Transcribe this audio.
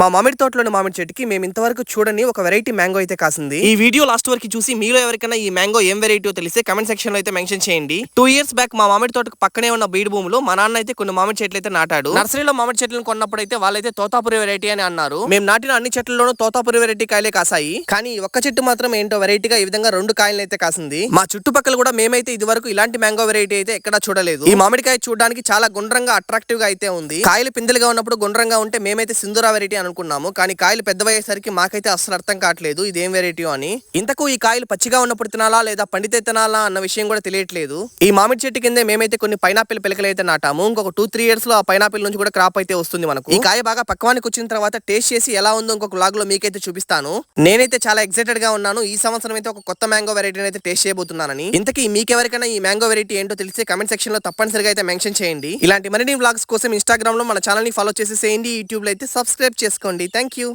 మా మామిడి తోటలోని మామిడి చెట్టుకి మేము ఇంతవరకు చూడని ఒక వెరైటీ మ్యాంగో అయితే కాసింది. ఈ వీడియో లాస్ట్ వరకు చూసి మీలో ఎవరికైనా ఈ మ్యాంగో ఏం వెరైటీ తెలిస్తే కమెంట్ సెక్షన్లో అయితే మెన్షన్ చేయండి. టూ ఇయర్స్ బ్యాక్ మా మామిడి తోటకు పక్కనే ఉన్న బీడు భూమిలో మా నాన్న అయితే కొన్ని మామిడి చెట్లు అయితే నాటాడు. నర్సరీలో మామిడి చెట్లను కొన్నప్పుడు అయితే వాళ్ళైతే తోతాపురి వెరైటీ అని అన్నారు. మేము నాటిన అన్ని చెట్లలోనూ తోతాపురి వెరైటీ కాయలే కాసాయి. కానీ ఒక్క చెట్టు మాత్రం ఏంటో వెరైటీగా ఈ విధంగా రెండు కాయలు అయితే కాసింది. మా చుట్టుపక్కల కూడా మేమైతే ఇది వరకు ఇలాంటి మ్యాంగో వెరైటీ అయితే ఎక్కడా చూడలేదు. ఈ మామిడికాయ చూడడానికి చాలా గుండ్రంగా అట్రాక్టివ్గా అయితే ఉంది. కాయలు పిందెలుగా ఉన్నప్పుడు గుండ్రంగా ఉంటే మేమైతే సింధురా వెరైటీ అనుకున్నాము కానీ కాయలు పెద్దవయ్యేసరికి మాకైతే అసలు అర్థం కావట్లేదు ఇదేం వెరైటీ అని. ఇంతకు ఈ కాయలు పచ్చిగా ఉన్నప్పుడు తినాలా లేదా పండితే తినాలా అన్న విషయం కూడా తెలియట్లేదు. ఈ మామిడి చెట్టు కిందే మేమైతే కొన్ని పైనాపిల్ పిలకలు అయితే నాటాము. ఇంకొక టూ త్రీ ఇయర్స్లో ఆ పైనాపిల్ నుంచి కూడా క్రాప్ అయితే వస్తుంది మనకు. ఈ కాయ బాగా పక్వానికి వచ్చిన తర్వాత టేస్ట్ చేసి ఎలా ఉందో ఇంకొక లాగ్లో మీకైతే చూపిస్తాను. నేనైతే చాలా ఎక్సైటెడ్గా ఉన్నాను. ఈ సంవత్సరం అయితే ఒక కొత్త మ్యాంగో వెరైటీని అయితే టేస్ట్ చేయబోతున్నానని. ఇంతకీ మీకెవరికైనా ఈ మ్యాంగో వెరైటీ ఏంటో తెలిస్తే కమెంట్ సెక్షన్లో తప్పనిసరిగా అయితే మెన్షన్ చేయండి. ఇలాంటి మరిన్ని బ్లాగ్స్ కోసం ఇన్స్టాగ్రామ్లో మన ఛానల్ని ఫాలో చేసేసేయండి. యూట్యూబ్లో అయితే సబ్స్క్రైబ్ చేసుకోండి థ్యాంక్ యూ